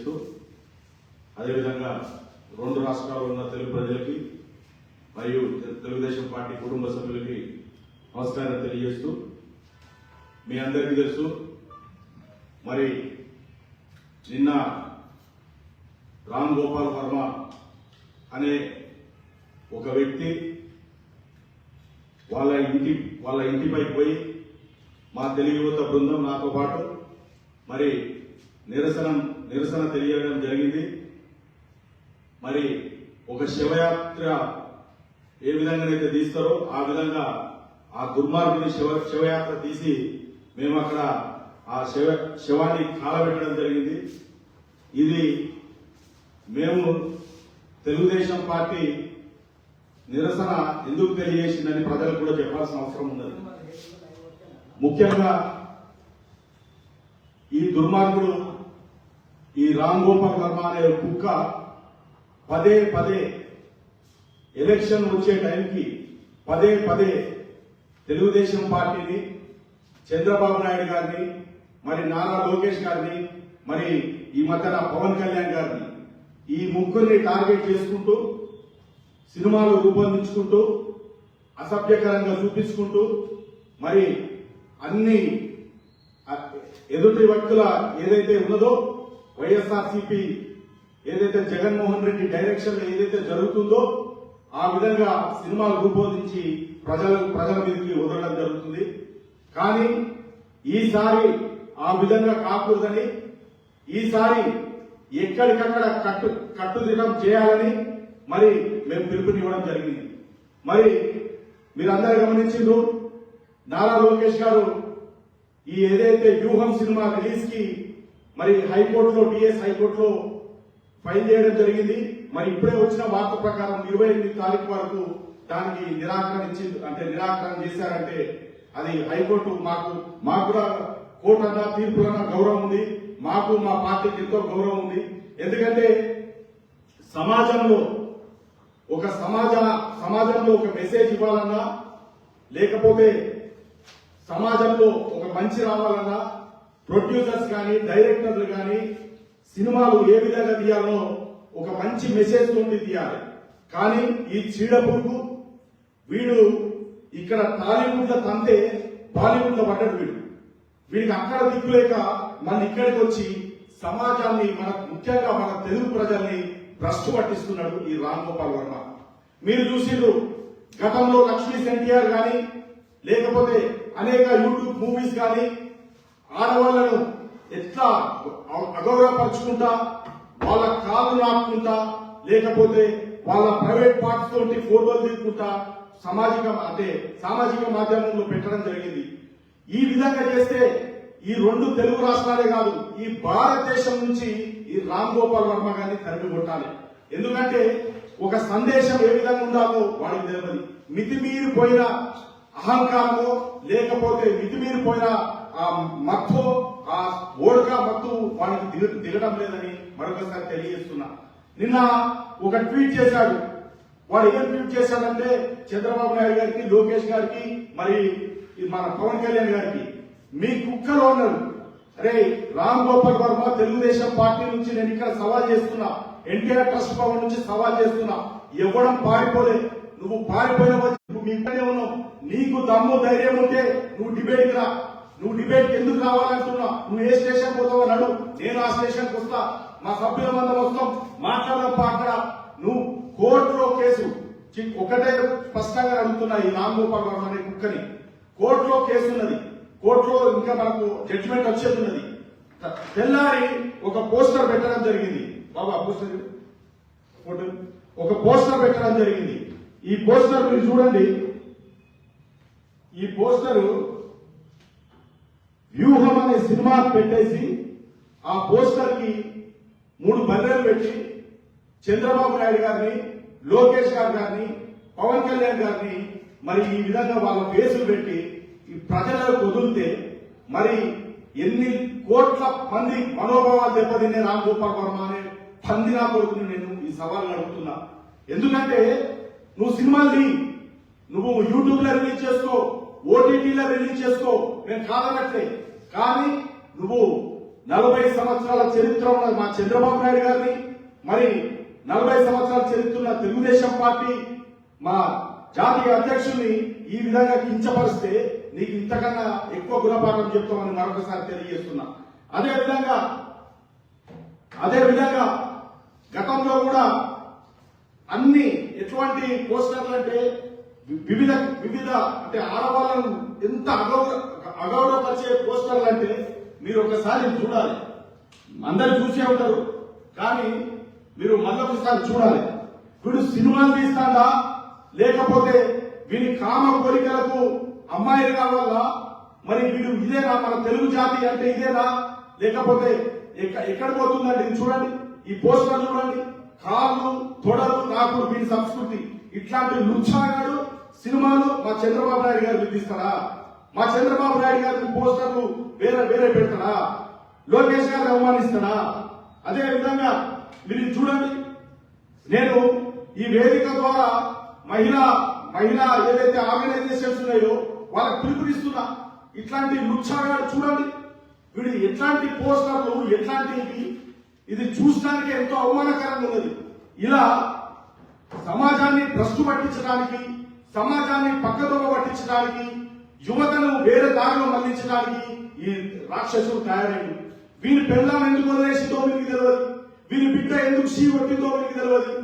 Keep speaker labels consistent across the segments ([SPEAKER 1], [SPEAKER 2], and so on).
[SPEAKER 1] తెలియజేస్తూ అదేవిధంగా రెండు రాష్ట్రాల్లో ఉన్న తెలుగు ప్రజలకి మరియు తెలుగుదేశం పార్టీ కుటుంబ సభ్యులకి నమస్కారం తెలియజేస్తూ మీ అందరికీ తెలుసు మరి నిన్న రామ్ గోపాల్ వర్మ అనే ఒక వ్యక్తి వాళ్ళ ఇంటి వాళ్ళ ఇంటిపై పోయి మా తెలుగు యువత బృందం నాతో పాటు మరి నిరసనం నిరసన తెలియడం జరిగింది. మరి ఒక శివయాత్ర ఏ విధంగానైతే తీస్తారో ఆ విధంగా ఆ దుర్మార్గుని శివ శివయాత్ర తీసి మేము అక్కడ ఆ శివ శవాన్ని కాలబెట్టడం జరిగింది. ఇది మేము తెలుగుదేశం పార్టీ నిరసన ఎందుకు తెలియజేసిందని ప్రజలకు కూడా చెప్పాల్సిన అవసరం ఉన్నది. ముఖ్యంగా ఈ దుర్మార్గుడు ఈ రామ్ గోపాల్ వర్మ అనే కుక్క పదే పదే ఎలక్షన్ వచ్చే టైంకి పదే పదే తెలుగుదేశం పార్టీని చంద్రబాబు నాయుడు గారిని మరి నారా లోకేష్ గారిని మరి ఈ మధ్యన పవన్ కళ్యాణ్ గారిని ఈ ముగ్గురిని టార్గెట్ చేసుకుంటూ సినిమాలు రూపొందించుకుంటూ అసభ్యకరంగా చూపించుకుంటూ మరి అన్ని ఎదుటి వ్యక్తుల ఏదైతే ఉన్నదో వైఎస్ఆర్సీపీ ఏదైతే జగన్మోహన్ రెడ్డి డైరెక్షన్లో ఏదైతే జరుగుతుందో ఆ విధంగా సినిమాలు రూపొందించి ప్రజల ప్రజల మీదకి వదలడం జరుగుతుంది. కానీ ఈసారి ఆ విధంగా కాకూడదని ఈసారి ఎక్కడికక్కడ కట్టు కట్టుదిట్టం చేయాలని మరి మేము పిలుపునివ్వడం జరిగింది. మరి మీరందరూ గమనించిండ్రు నారా లోకేష్ గారు ఈ ఏదైతే వ్యూహం సినిమా రిలీజ్కి మరి హైకోర్టులో టీఎస్ హైకోర్టులో ఫైల్ చేయడం జరిగింది. మరి ఇప్పుడే వచ్చిన వార్త ప్రకారం ఇరవై ఎనిమిది తారీఖు వరకు దానికి నిరాకరణ ఇచ్చింది. అంటే నిరాకరణ చేశారంటే అది హైకోర్టు మాకు మాకు కూడా కోర్టు అన్న తీర్పులన్న గౌరవం ఉంది. మాకు మా పార్టీకి ఎంతో గౌరవం ఉంది. ఎందుకంటే సమాజంలో ఒక సమాజ సమాజంలో ఒక మెసేజ్ ఇవ్వాలన్నా లేకపోతే సమాజంలో ఒక మంచి రావాలన్నా ప్రొడ్యూసర్స్ కానీ డైరెక్టర్లు కానీ సినిమాలు ఏ విధంగా తీయాలో ఒక మంచి మెసేజ్ తోటి తీయాలి. కానీ ఈ చీడపురుగు వీడు ఇక్కడ టాలీవుడ్లో తంతే బాలీవుడ్లో పడ్డాడు వీడు. వీడికి అక్కడ దిక్కులేక మన ఇక్కడికి వచ్చి సమాజాన్ని మన ముఖ్యంగా మన తెలుగు ప్రజల్ని భ్రష్టు పట్టిస్తున్నాడు ఈ రామ్ గోపాల్ వర్మ. మీరు చూసిండ్రు గతంలో లక్ష్మీ ఎన్టీఆర్ కానీ లేకపోతే అనేక యూట్యూబ్ మూవీస్ కానీ ఆడవాళ్ళను ఎట్లా అగౌరవపరుచుకుంటా వాళ్ళ కాదు నాటుకుంటా లేకపోతే వాళ్ళ ప్రైవేట్ పార్ట్స్ తోటి ఫోటోలు తీసుకుంటా సామాజిక అంటే సామాజిక మాధ్యమంలో పెట్టడం జరిగింది. ఈ విధంగా చేస్తే ఈ రెండు తెలుగు రాష్ట్రాలే కాదు ఈ భారతదేశం నుంచి ఈ రామ్ గోపాల్ వర్మ గారిని తరిమి కొట్టాలి. ఎందుకంటే ఒక సందేశం ఏ విధంగా ఉండాలో వాడికి తెలియదు. మితిమీరిపోయిన అహంకారమో లేకపోతే మితిమీరిపోయిన ఆ మత్తు ఆ ఓడక మత్తు వాళ్ళకి తిరగడం దిగడం లేదని మరొకసారి తెలియజేస్తున్నా. నిన్న ఒక ట్వీట్ చేశాడు. వాడు ఏం ట్వీట్ చేశాడంటే చంద్రబాబు నాయుడు గారికి లోకేష్ గారికి మరి మన పవన్ కళ్యాణ్ గారికి మీ కుక్కలో ఉన్నారు అరే రామ్ గోపాల్ వర్మ తెలుగుదేశం పార్టీ నుంచి నేను ఇక్కడ సవాల్ చేస్తున్నా. ఎన్టీఆర్ ట్రస్ట్ భవన్ నుంచి సవాల్ చేస్తున్నా. ఇవ్వడం పారిపోలే. నువ్వు పారిపోయిన నువ్వు ఇక్కడే ఉన్నావు. నీకు దమ్ము ధైర్యం ఉంటే నువ్వు డిబేట్ రా నువ్వు డిబేట్ ఎందుకు రావాలంటున్నా నువ్వు ఏ స్టేషన్ పోతావో నడు. నేను ఆ స్టేషన్కి వస్తా. మా సభ్యుల మందం వస్తాం. మాట్లాడదాం అక్కడ. నువ్వు కోర్టులో కేసు. ఒకటే స్పష్టంగా అడుగుతున్నా ఈ రామ్ గోపాల్ వర్మ అనే కుక్కని. కోర్టులో కేసు ఉన్నది. కోర్టులో ఇంకా మనకు జడ్జిమెంట్ వచ్చేది ఉన్నది. తెల్లారి ఒక పోస్టర్ పెట్టడం జరిగింది. Baba poster photo. ఒక పోస్టర్ పెట్టడం జరిగింది. ఈ పోస్టర్ మీరు చూడండి. ఈ పోస్టరు వ్యూహం అనే సినిమా పెట్టేసి ఆ పోస్టర్కి మూడు బర్రెలు పెట్టి చంద్రబాబు నాయుడు గారిని లోకేష్ గారి గారిని పవన్ కళ్యాణ్ గారిని మరి ఈ విధంగా వాళ్ళ ఫేసులు పెట్టి ఈ ప్రజలకు వదిలితే మరి ఎన్ని కోట్ల మంది మనోభావాలు దెబ్బతినే రామ్ గోపాల్ వర్మ అనే పంది నా కొడుకుని నేను ఈ సవాల్ అడుగుతున్నా. ఎందుకంటే నువ్వు సినిమాలు నువ్వు యూట్యూబ్లో రిలీజ్ చేసుకో ఓటీటీలో రిలీజ్ చేసుకో నేను కాదనట్లే కానీ నువ్వు నలభై సంవత్సరాల చరిత్ర ఉన్న మా చంద్రబాబు నాయుడు గారిని మరి నలభై సంవత్సరాల చరిత్ర ఉన్న తెలుగుదేశం పార్టీ మా జాతీయ అధ్యక్షుడిని ఈ విధంగా కించపరిస్తే నీకు ఇంతకన్నా ఎక్కువ గుణపాఠం చెప్తామని మరొకసారి తెలియజేస్తున్నా. అదే విధంగా అదే విధంగా గతంలో కూడా అన్ని ఎటువంటి పోస్టర్లు అంటే వివిధ వివిధ అంటే ఆడవాళ్ళను ఎంత అగౌరవ అగౌరవపరిచే పోస్టర్లు అంటే మీరు ఒకసారి చూడాలి. అందరు చూసే ఉంటారు కానీ మీరు మళ్ళొకసారి చూడాలి. వీడు సినిమాలు తీస్తాడా? లేకపోతే వీని కామ కోరికలకు అమ్మాయిలు కావాలా? మరి వీడు ఇదేనా? మన తెలుగు జాతి అంటే ఇదేనా? లేకపోతే ఎక్కడ పోతుందండి? ఇది చూడండి. ఈ పోస్టర్ చూడండి. కాళ్ళు తొడలు నాకు వీడి సంస్కృతి. ఇట్లాంటి లుచ్చాగాడు సినిమాలు మా చంద్రబాబు నాయుడు గారు విధిస్తారా మా చంద్రబాబు నాయుడు గారి పోస్టర్లు వేరే వేరే పెడతారా లోకేష్ గారిని అవమానిస్తాడా? అదే విధంగా మీరు చూడండి నేను ఈ వేదిక ద్వారా మహిళా మహిళా ఏదైతే ఆర్గనైజేషన్స్ ఉన్నాయో వాళ్ళకి పిలుపునిస్తున్నా. ఇట్లాంటి లుచ్చాగాడు చూడండి. వీడు ఎట్లాంటి పోస్టర్లు ఎట్లాంటివి ఇది? చూసడానికి ఎంతో అవమానకరంగా ఉన్నది. ఇలా సమాజాన్ని భ్రష్టు పట్టించడానికి సమాజాన్ని పక్కదోవ పట్టించడానికి యువతను వేరే దారిలో మళ్ళించడానికి ఈ రాక్షసులు తయారైంది. వీని పెళ్ళాం ఎందుకు వదిలేసిందో మీకు తెలియదు వీని బిడ్డ ఎందుకు షీ కొట్టిందో మీకు తెలియదు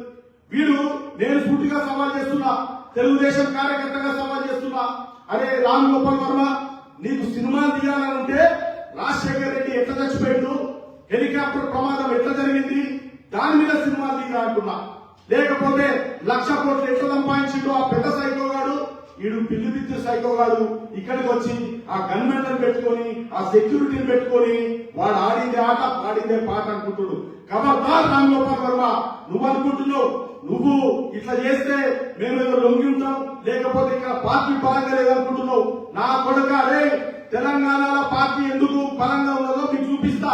[SPEAKER 1] వీడు నేను సూటిగా సవాల్ చేస్తున్నా తెలుగుదేశం కార్యకర్తగా సవాల్ చేస్తున్నా. అరే రామ్ గోపాల్ వర్మ నీకు సినిమా తీయాలనుంటే రాజశేఖర్ రెడ్డి ఎట్లా చచ్చిపోయాడు? హెలికాప్టర్ ప్రమాదం ఎట్లా జరిగింది? దాని మీద సినిమా దిగా లేకపోతే లక్ష కోట్లు ఎట్లా సంపాదించిండో ఆ పెద్ద సైకో గాడు వీడు పిల్లి బిత్తు సైకో కాదు. ఇక్కడికి వచ్చి ఆ గన్మెన్లను పెట్టుకొని ఆ సెక్యూరిటీని పెట్టుకొని వాడు ఆడిందే ఆట ఆడిందే పాట అనుకుంటుడు. కబర్దార్ రామ్ గోపాల్ వర్మ. నువ్వు అనుకుంటున్నావు. నువ్వు ఇట్లా చేస్తే మేము ఏదో లొంగి ఉంటాం. లేకపోతే ఇక్కడ పార్టీ బలంగా లేదనుకుంటున్నావు. నా కొడుక అరే తెలంగాణలో పార్టీ ఎందుకు బలంగా ఉన్నదో మీకు చూపిస్తా.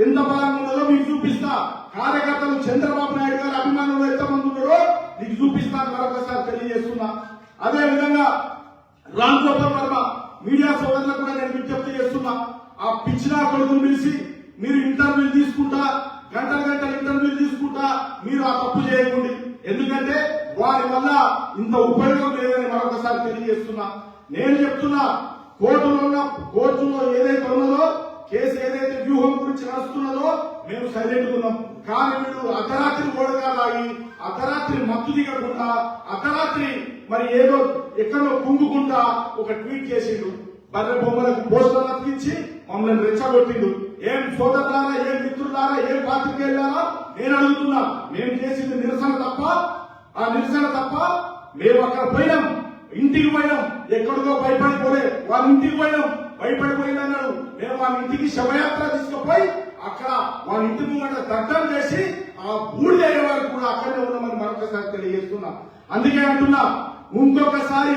[SPEAKER 1] ఎంత బలంగా ఉన్నదో మీకు చూపిస్తా. కార్యకర్తలు చంద్రబాబు నాయుడు గారు అభిమానులు ఎంతమంది ఉన్నారో నీకు చూపిస్తాను. మరొకసారి తెలియజేస్తున్నా. అదే విధంగా రామ్ గోపాల్ వర్మ మీడియా సోదరులకు కూడా నేను విజ్ఞప్తి చేస్తున్నా ఆ పిచ్చినా కొడుకును పిలిచి మీరు ఇంటర్వ్యూలు తీసుకుంటా గంటల గంటల ఇంటర్వ్యూలు తీసుకుంటా మీరు ఆ తప్పు చేయకండి. ఎందుకంటే వారి వల్ల ఇంత ఉపయోగం లేదని మరొకసారి తెలియజేస్తున్నా. నేను చెప్తున్నా కోర్టులో ఉన్న కోర్టులో ఏదైతే ఉన్నదో కేసు ఏదైతే వ్యూహం గురించి నడుస్తున్నదో మేము సైలెంట్ ఉన్నాం. కానీ వీడు అర్ధరాత్రి గోడగా లాగి అర్ధరాత్రి మత్తు దిగకుండా అర్ధరాత్రి మరి ఏదో ఎక్కడో కుంగుకుండా ఒక ట్వీట్ చేసిండు. బర్రె బొమ్మలకు పోస్టర్లు అతికించి మమ్మల్ని రెచ్చగొట్టిండు. ఏం సోదరులారా ఏం మిత్రులారా ఏం పాత్రికేయులారా? నేను అడుగుతున్నా మేము చేసింది నిరసన తప్ప? ఆ నిరసన తప్ప మేము అక్కడ పోయినాం. ఇంటికి పోయినాం. ఎక్కడికో భయపడిపోలే. వాళ్ళ ఇంటికి పోయినాం. భయపడిపోయిందన్నాడు. మేము వాళ్ళ ఇంటికి శవయాత్ర తీసుకుపోయి అక్కడ వాళ్ళ ఇంటి ముంగట దగ్ధం చేసి ఆ బూడిద అయ్యే వారు కూడా అక్కడే ఉన్నామని మరొకసారి తెలియజేస్తున్నా. అందుకే అంటున్నా ఇంకొకసారి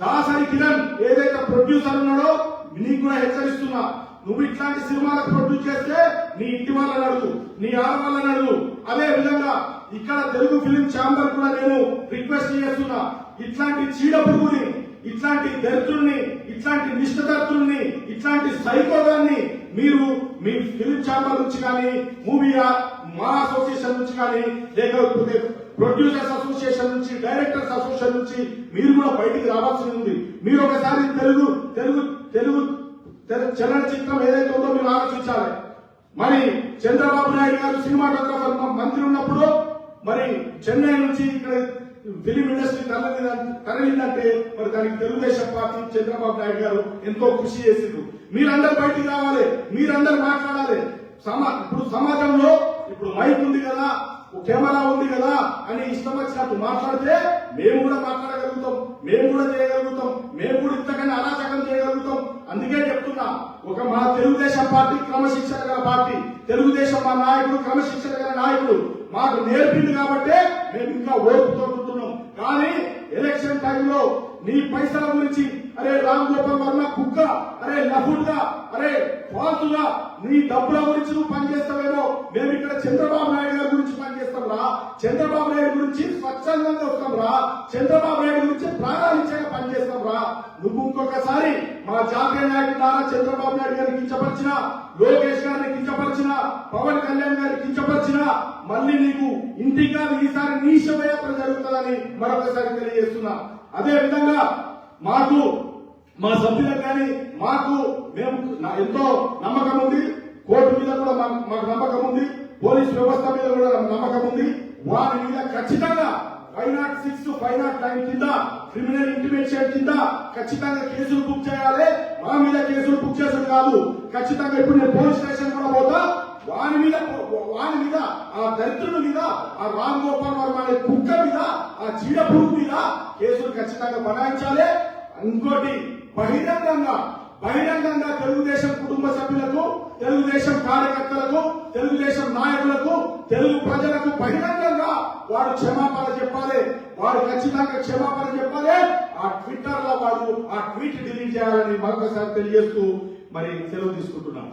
[SPEAKER 1] దాసరి కిరణ్ ఏదైతే ప్రొడ్యూసర్ ఉన్నాడో నీకు కూడా హెచ్చరిస్తున్నా నువ్వు ఇట్లాంటి సినిమాలకు ప్రొడ్యూస్ చేస్తే నీ ఇంటి వాళ్ళని అడుగు నీ ఆడవాళ్ళని అడుగు. అదే విధంగా ఇక్కడ తెలుగు ఫిలిం ఛాంబర్ కూడా నేను రిక్వెస్ట్ చేస్తున్నా ఇట్లాంటి చీడ పురుగుని ఇట్లాంటి దరిద్రుణ్ణి ఇట్లాంటి నిష్ఠదర్తుల్ని ఇట్లాంటి సైకోగాన్ని మీరు మీ ఫిలిం ఛాంబర్ నుంచి కానీ మూవీ మా అసోసియేషన్ నుంచి కానీ లేకపోతే ప్రొడ్యూసర్స్ అసోసియేషన్ నుంచి డైరెక్టర్స్ అసోసియేషన్ నుంచి మీరు కూడా బయటికి రావాల్సి ఉంది. మీరు ఒకసారి తెలుగు తెలుగు తెలుగు చలనచిత్రం ఏదైతే ఉందో మీరు ఆలోచించాలి. మరి చంద్రబాబు నాయుడు గారు సినిమాటోగ్రాఫర్ మంత్రి ఉన్నప్పుడు మరి చెన్నై నుంచి ఇక్కడ ఫిలిం ఇండస్ట్రీ తరలి తరలిందంటే మరి దానికి తెలుగుదేశం పార్టీ చంద్రబాబు నాయుడు గారు ఎంతో కృషి చేసిండ్రు. మీరందరూ బయటికి రావాలి మీరందరూ మాట్లాడాలి. సమా ఇప్పుడు సమాజంలో ఇప్పుడు మైక్ ఉంది కదా ఓ కెమెరా ఉంది కదా అని ఇష్టం వచ్చినట్టు మాట్లాడితే మేము కూడా మాట్లాడగలుగుతాం మేము కూడా చేయగలుగుతాం మేము కూడా ఇంతకన్నా అరాచకం చేయగలుగుతాం. అందుకే చెప్తున్నా ఒక మా తెలుగుదేశం పార్టీ క్రమశిక్షణ గల పార్టీ తెలుగుదేశం మా నాయకుడు క్రమశిక్షణ గల నాయకుడు. మాకు నేర్పింది కాబట్టే మేము ఇంకా ఓపుతో కానీ ఎలక్షన్ టైంలో నీ పైసల గురించి అరే రామ్ గోపాల్ వర్మ కుక్క అరే లఫుడ్గా అరే ఫాల్తుగా నీ డబ్బుల గురించి నువ్వు పనిచేస్తావేమో? మేము ఇక్కడ చంద్రబాబు నాయుడు గారి గురించి పనిచేస్తాం రా. చంద్రబాబు నాయుడు గురించి స్వచ్ఛందంగా వస్తాం రా. చంద్రబాబు నాయుడు గురించి ప్రాణాలు పనిచేస్తాం రా. నువ్వు ఇంకొకసారి మా జాతీయ నాయకుడు నారా చంద్రబాబు నాయుడు గారిని కించపరిచిన లోకేష్ గారిని కించపరిచిన పవన్ కళ్యాణ్ గారిని మళ్ళీ నీకు ఇంటికి కాదు ఈసారి నీ శవయాత్ర జరుగుతుందని మరొకసారి తెలియజేస్తున్నా. అదే విధంగా మాకు మా సభ్యులకు కానీ మాకు మేము నా- ఎంతో నమ్మకం ఉంది. కోర్టు మీద కూడా మాకు మాకు నమ్మకం ఉంది. పోలీస్ వ్యవస్థ మీద కూడా నమ్మకం ఉంది. వారి మీద ఖచ్చితంగా five nought six five nought nine కింద క్రిమినల్ ఇంటిమేషన్ కింద ఖచ్చితంగా కేసులు బుక్ చేయాలి. మా మీద కేసులు బుక్ చేసుడు కాదు. ఖచ్చితంగా ఇప్పుడు నేను పోలీస్ స్టేషన్ కూడా పోతా. వాని మీద వాని మీద ఆ దరిద్రుడి మీద ఆ రామ్ గోపాల్ వర్మ అనే కుక్క మీద ఆ చీడ పురుగు మీద కేసులు ఖచ్చితంగా బనాయించాలి. ఇంకోటి బహిరంగంగా బహిరంగంగా తెలుగుదేశం కుటుంబ సభ్యులకు తెలుగుదేశం కార్యకర్తలకు తెలుగుదేశం నాయకులకు తెలుగు ప్రజలకు బహిరంగంగా వాడు క్షమాపణ చెప్పాలి. వాడు ఖచ్చితంగా క్షమాపణ చెప్పాలి. ఆ ట్విట్టర్లో వాడు ఆ ట్వీట్ డిలీట్ చేయాలని మరొకసారి తెలియజేస్తూ మరి సెలవు తీసుకుంటున్నాను